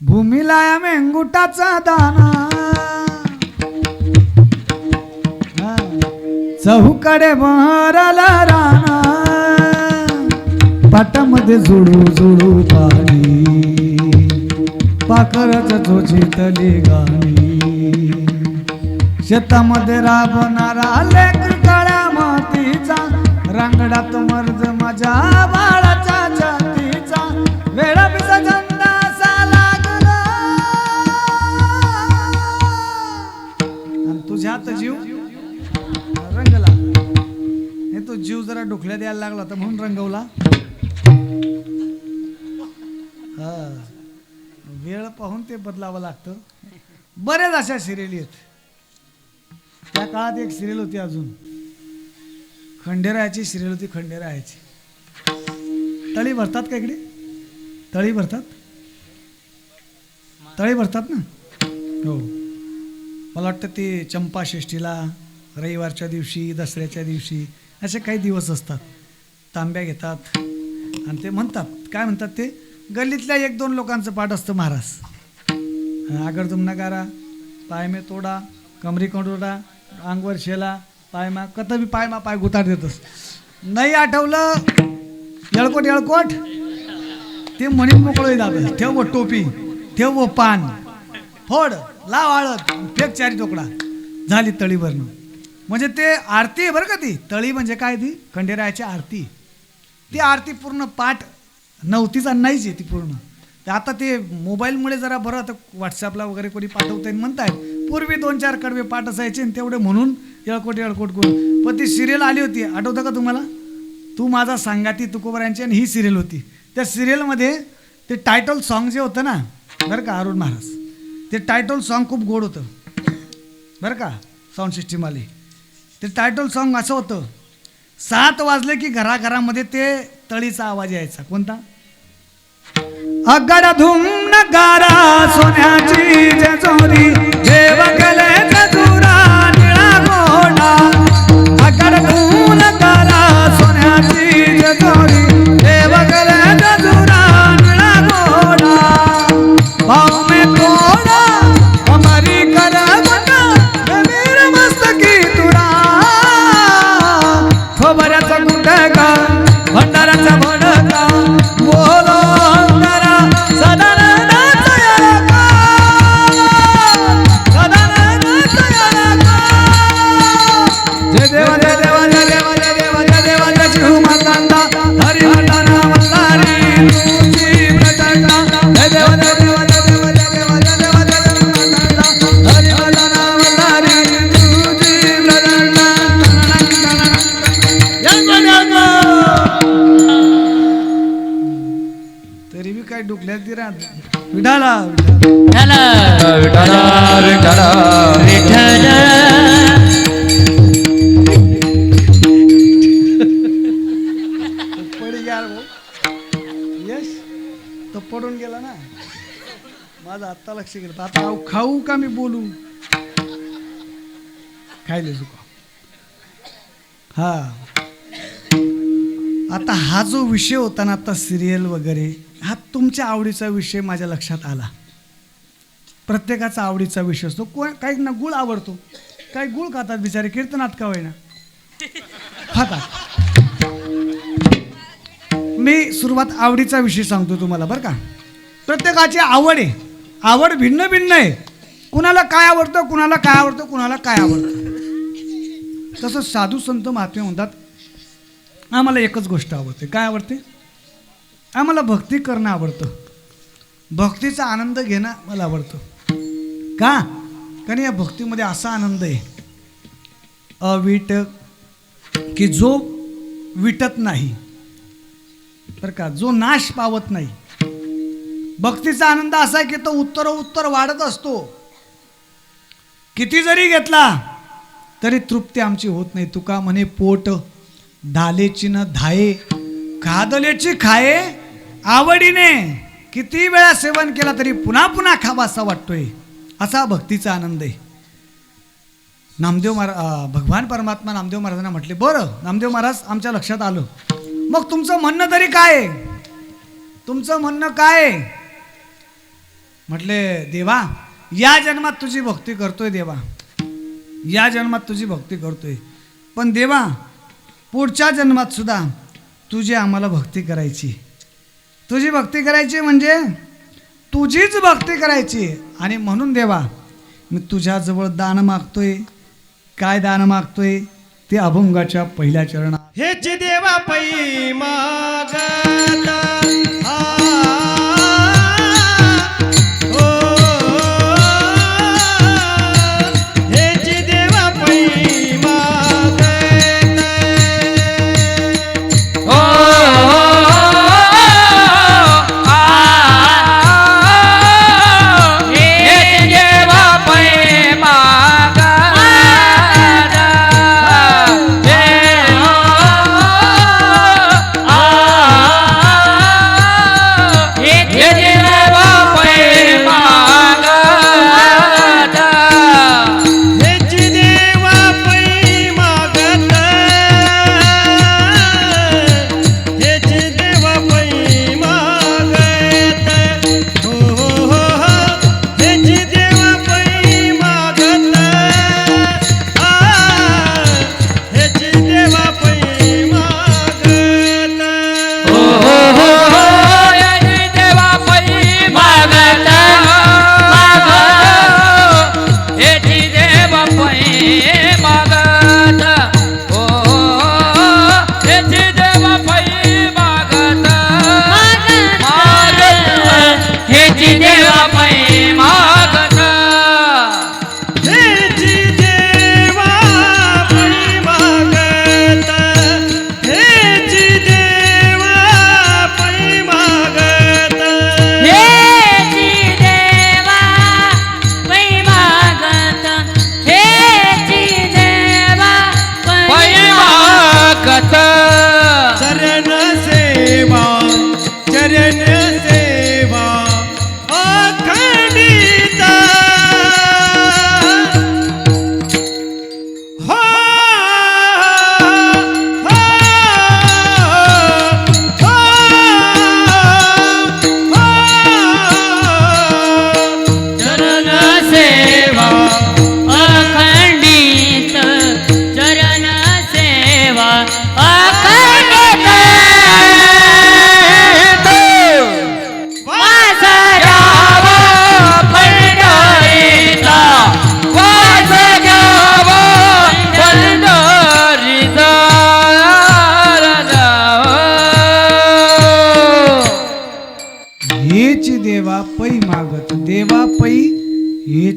भूमीला या मेंगुटाचा दाना. चहूकडे बहरला राणा. पाटामध्ये जुळू जुळू पाणी. पाखरच चोचीतली गाणी. शेतामध्ये राबणारा लेकर काळ्या मातीचा. रांगडात मर्ज माझ्या बाळा. जरा डोकल्या द्यायला लागला तर म्हणून रंगवला. हा. वेळ पाहून ते बदलावं लागतं. बरेच अशा सिरियली आहेत. त्या काळात एक सिरियल होती अजून. खंडेरायाची सिरियल होती खंडेरायाची. तळी भरतात का इकडे? तळी भरतात? तळी भरतात ना? हो. मला वाटतं ते चंपा षष्ठीला रविवारच्या दिवशी दसऱ्याच्या दिवशी असे काही दिवस असतात. तांब्या घेतात. आणि ते म्हणतात. काय म्हणतात ते? गल्लीतल्या एक दोन लोकांचं पाठ असतं महाराज. आगर तुम नगारा तोडा कमरी कंडोडा अंगवर शेला पायमा कत बी पायमा पाय गुतार देतस. नाही आठवलं? येळकोट येळकोट? ते म्हणून मोकळं जातं ठेव व टोपी ठेव व पान. फोड लाव आळत फेक चारी तोकडा झाली तळीभरणं. म्हणजे ते आरती आहे बरं का ती? तळी म्हणजे काय ती? खंडेरायाची आरती. ती आरती पूर्ण पाठ नव्हतीच आणायची नाहीच आहे ती पूर्ण. ते आता ते मोबाईलमुळे जरा बरं आता व्हॉट्सअपला वगैरे कोणी पाठवता येईल म्हणतायत. पूर्वी दोन चार कडवे पाठ असायचे आणि तेवढे म्हणून येळकोट येळकोट करून. पण ती सिरियल आली होती. आठवतं का तुम्हाला? तू माझा सांगाती तुकोबऱ्यांची आणि ही सिरियल होती. त्या सिरियलमध्ये ते टायटल सॉन्ग जे होतं ना बरं का अरुण महाराज? ते टायटल सॉन्ग खूप गोड होतं. बरं का? साऊंड सिस्टीम आली. ते टायटल सॉन्ग असं होतं. सात वाजले की घराघरामध्ये ते तळीचा आवाज यायचा. कोणता? अगड धुम नगारा सोन्याची जेजोरी देव पडी गेला भाऊ यश तो पडून गेला ना माझं आत्ता लक्ष गेलं आता अहो खाऊ का मी बोलू खायले चुका हा आता हा जो विषय होता ना आता सिरियल वगैरे हा तुमच्या आवडीचा विषय माझ्या लक्षात आला. प्रत्येकाचा आवडीचा विषय असतो. कोण काही ना गुळ आवडतो. काही गुळ खातात बिचारे कीर्तनात का होईना. खातात मी सुरुवात आवडीचा विषय सांगतो तुम्हाला बरं का? प्रत्येकाची आवड आहे. आवड भिन्न भिन्न आहे. कुणाला काय आवडतं कुणाला काय आवडतं कुणाला काय आवडतं? तसं साधू संत महात्मे म्हणतात आम्हाला एकच गोष्ट आवडते. काय आवडते? आम्हाला भक्ती करणं आवडतं. भक्तीचा आनंद घेणं मला आवडतं. का? कारण या भक्तीमध्ये असा आनंद आहे. अविट की जो विटत नाही. तर का? जो नाश पावत नाही. भक्तीचा आनंद असा आहे की तो उत्तर उत्तर वाढत असतो. किती जरी घेतला तरी तृप्ती आमची होत नाही. तुका म्हणे पोट धालेची न धाये खादलेची खाये आवडीने किती वेळा सेवन केला तरी पुन्हा पुन्हा खावासा वाटतोय. असा भक्तीचा आनंद आहे. नामदेव महाराज भगवान परमात्मा नामदेव महाराजांना म्हटले बरं नामदेव महाराज आमच्या लक्षात आलं. मग तुमचं म्हणणं तरी काय तुमचं म्हणणं काय म्हटले देवा या जन्मात तुझी भक्ती करतोय देवा. या जन्मात तुझी भक्ती करतोय. पण देवा पुढच्या जन्मात सुद्धा तुझी आम्हाला भक्ती करायची तुझी भक्ती करायची म्हणजे तुझीच भक्ती करायची. आणि म्हणून देवा मी तुझ्याजवळ दान मागतोय. काय दान मागतोय? ते अभंगाच्या पहिल्या चरणात. हे देवा पै मागला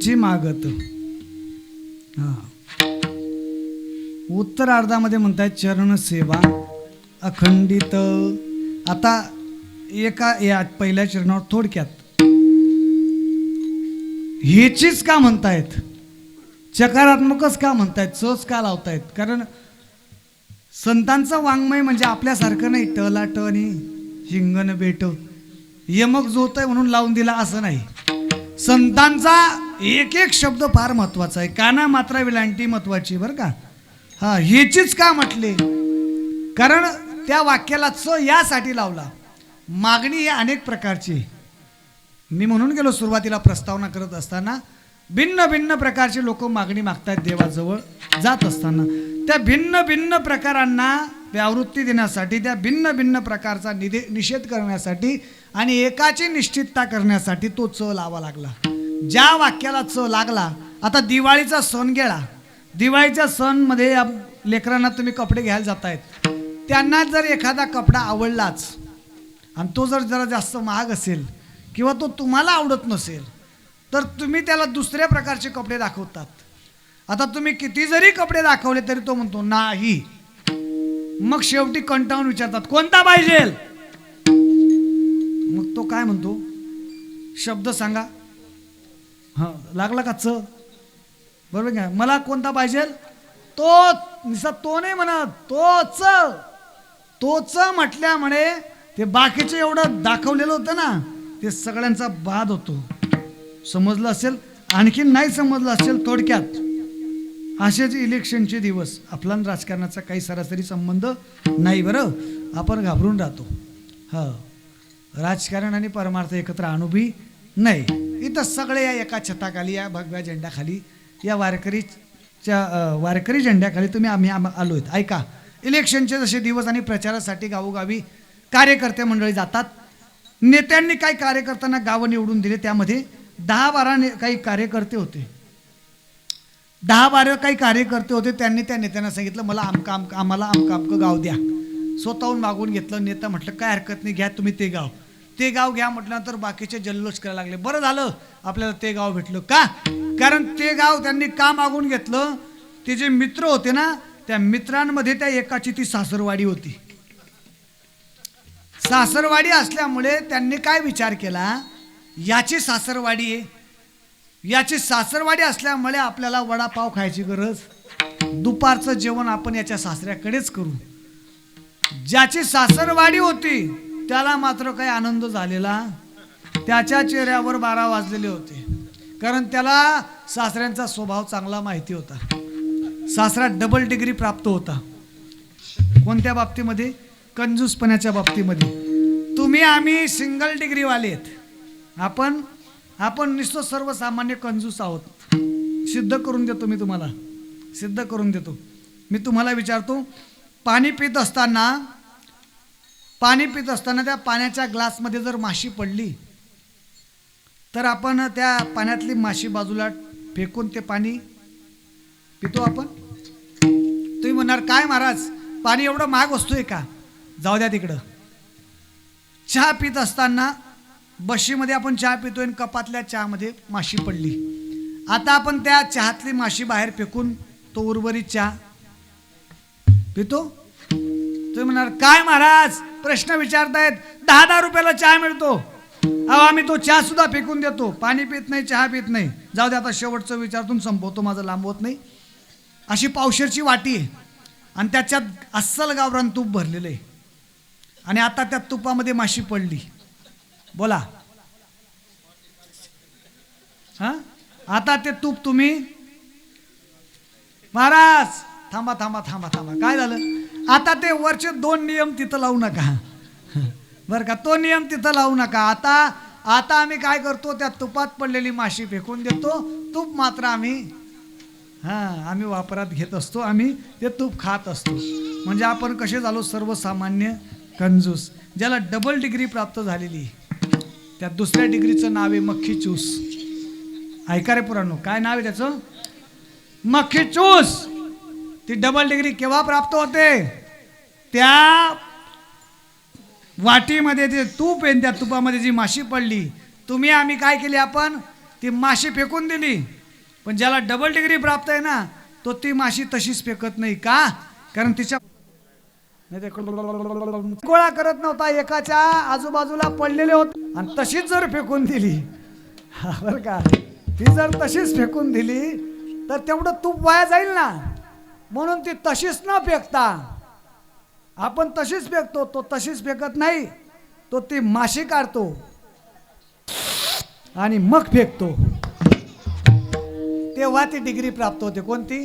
तिची मागत. हा. उत्तरार्धामध्ये म्हणतायत चरण सेवा अखंडित. आता एका या पहिल्या चरणावर थोडक्यात. हेचीच का म्हणतायत? चकारात्मकच का म्हणतायत? सहज का लावतायत? कारण संतांचं वाङ्मय म्हणजे आपल्यासारखं नाही. टला ट आणि हिंगण बेट. यमक जोत आहे म्हणून लावून दिला असं नाही. संतांचा एक एक शब्द फार महत्त्वाचा आहे. काना मात्रा विलांटी महत्वाची बरं का? हा हेचीच का म्हटले? कारण त्या वाक्याला च यासाठी लावला. मागणी ही अनेक प्रकारची आहे. मी म्हणून गेलो सुरुवातीला प्रस्तावना करत असताना भिन्न भिन्न प्रकारचे लोक मागणी मागतायत देवाजवळ जात असताना. त्या भिन्न भिन्न प्रकारांना व्यावृत्ती देण्यासाठी त्या भिन्न भिन्न प्रकारचा निधे निषेध करण्यासाठी आणि एकाची निश्चितता करण्यासाठी तो च लावा लागला. ज्या वाक्याला च लागला आता दिवाळीचा सण गेला. दिवाळीच्या सणमध्ये या लेकरांना तुम्ही कपडे घ्यायला जातायत. त्यांना जर एखादा कपडा आवडलाच आणि तो जर जरा जास्त महाग असेल किंवा तो तुम्हाला आवडत नसेल तर तुम्ही त्याला दुसऱ्या प्रकारचे कपडे दाखवतात. आता तुम्ही किती जरी कपडे दाखवले तरी तो म्हणतो नाही. मग शेवटी कंटाळून विचारतात कोणता पाहिजे? मग तो काय म्हणतो? शब्द सांगा. हां लागला का च? बरोबर का मला कोणता पाहिजे? तो निसा तो नाही म्हणा तोच तोच म्हटल्यामुळे ते बाकीचं एवढं दाखवलेलं होतं ना ते सगळ्यांचा बाद होतो. समजलं असेल? आणखीन नाही समजलं असेल थोडक्यात. असेच इलेक्शनचे दिवस आपला राजकारणाचा काही सरासरी संबंध नाही बरं. आपण घाबरून राहतो. ह. राजकारण आणि परमार्थ एकत्र आणू बी नाही. इथं सगळे या एका छताखाली या भगव्या झेंड्याखाली या वारकरीच्या वारकरी झेंड्याखाली तुम्ही आम्ही आम आलो आहेत ऐका इलेक्शनचे जसे दिवस आणि प्रचारासाठी गावोगावी कार्यकर्ते मंडळी जातात नेत्यांनी काही कार्यकर्त्यांना गावं निवडून दिले त्यामध्ये दहा बारा ने काही कार्यकर्ते होते. दहा बारा काही कार्यकर्ते होते त्यांनी त्या नेत्यांना सांगितलं मला आमका आमका आम्हाला आमका आमकं गाव द्या. स्वतःहून मागून घेतलं नेता म्हटलं काय हरकत नाही घ्या तुम्ही ते गाव. ते गाव घ्या म्हटल्यानंतर बाकीचे जल्लोष करायला लागले. बरं झालं आपल्याला ते गाव भेटलं का? कारण ते गाव त्यांनी का मागून घेतलं? ते जे मित्र होते ना त्या मित्रांमध्ये त्या एकाची ती सासरवाडी होती. सासरवाडी असल्यामुळे त्यांनी काय विचार केला? याची सासरवाडी आहे. याची सासरवाडी असल्यामुळे आपल्याला वडापाव खायची गरज. दुपारचं जेवण आपण याच्या सासऱ्याकडेच करू. ज्याची सासरवाडी होती त्याला मात्र काही आनंद झालेला त्याच्या चेहऱ्यावर बारा वाजलेले होते. कारण त्याला सासऱ्यांचा स्वभाव चांगला माहिती होता. सासरा डबल डिग्री प्राप्त होता. कोणत्या बाबतीमध्ये? कंजूसपणाच्या बाबतीमध्ये. तुम्ही आम्ही सिंगल डिग्रीवाले आहेत. आपण आपण निसतो सर्वसामान्य कंजूस आहोत. सिद्ध करून देतो मी तुम्हाला. सिद्ध करून देतो. मी तुम्हाला विचारतो पाणी पित असताना पाणी पित असताना त्या पाण्याच्या ग्लासमध्ये जर माशी पडली तर आपण त्या पाण्यातली माशी बाजूला फेकून ते पाणी पितो आपण. तुम्ही म्हणणार काय महाराज पाणी एवढं महाग वस्तू आहे का? जाऊ द्या तिकडं. चहा पित असताना बशीमध्ये आपण चहा पितोय आणि कपातल्या चहामध्ये माशी पडली. आता आपण त्या चहातली माशी बाहेर फेकून तो उर्वरित चहा पितो. तुम्ही म्हणणार काय महाराज प्रश्न विचारतायत दहा दहा रुपयाला चहा मिळतो. अहो आम्ही तो चहा सुद्धा फेकून देतो. पाणी पित नाही चहा पित नाही. जाऊ दे आता शेवटचं विचारतून संपवतो माझं लांबवत नाही. अशी पावशेरची वाटी आहे. आणि त्याच्यात अस्सल गावरान तूप भरलेलं आहे. आणि आता त्या तुपामध्ये माशी पडली. बोला. हा? आता ते तूप तुम्ही महाराज! थांबा थांबा थांबा थांबा. काय झालं? आता ते वरचे दोन नियम तिथं लावू नका. बरं का? तो नियम तिथं लावू नका. आता आता आम्ही काय करतो त्या तुपात पडलेली माशी फेकून देतो. तूप मात्र आम्ही हां आम्ही वापरात घेत असतो. आम्ही ते तूप खात असतो. म्हणजे आपण कसे झालो? सर्वसामान्य कंजूस. ज्याला डबल डिग्री प्राप्त झालेली. त्या दुसऱ्या डिग्रीचं नाव आहे मख्खी चूस ऐका रे पुराणो काय नाव आहे त्याचं? मख्खी चूस ती डबल डिग्री केव्हा प्राप्त होते? त्या वाटीमध्ये जे तूप आहे त्या तुपामध्ये जी माशी पडली तुम्ही आम्ही काय केली आपण? ती माशी फेकून दिली. पण ज्याला डबल डिग्री प्राप्त आहे ना तो ती माशी तशीच फेकत नाही का? कारण तिच्या गोळा करत नव्हता एकाच्या आजूबाजूला पडलेले होत. आणि तशीच जर फेकून दिली बरं का? ती जर तशीच फेकून दिली तर तेवढं तूप वाया जाईल ना. म्हणून ती तशीच न फेकता आपण तशीच फेकतो तो तशीच फेकत नाही तो ती माशी काढतो आणि मग फेकतो. तेव्हा ती डिग्री प्राप्त होते. कोणती?